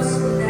was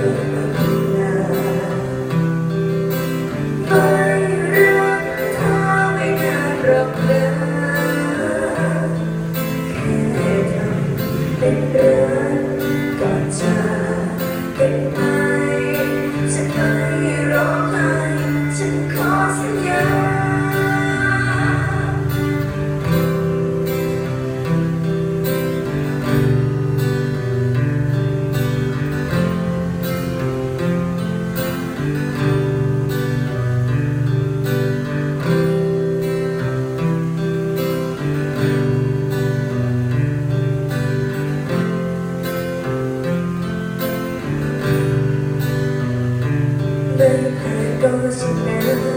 ไม่ผ่านก็ชนะ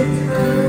Amen.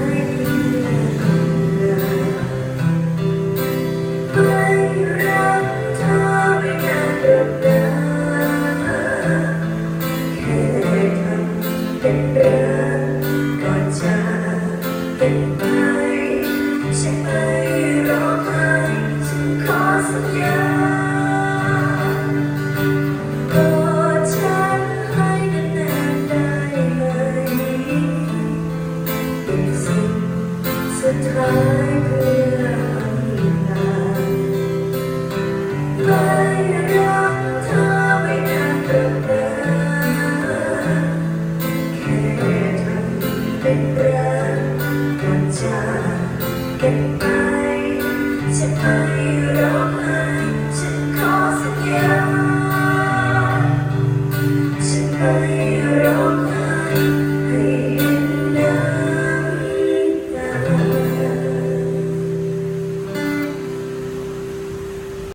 เป็นรักกันจากกันไปจะไปรอ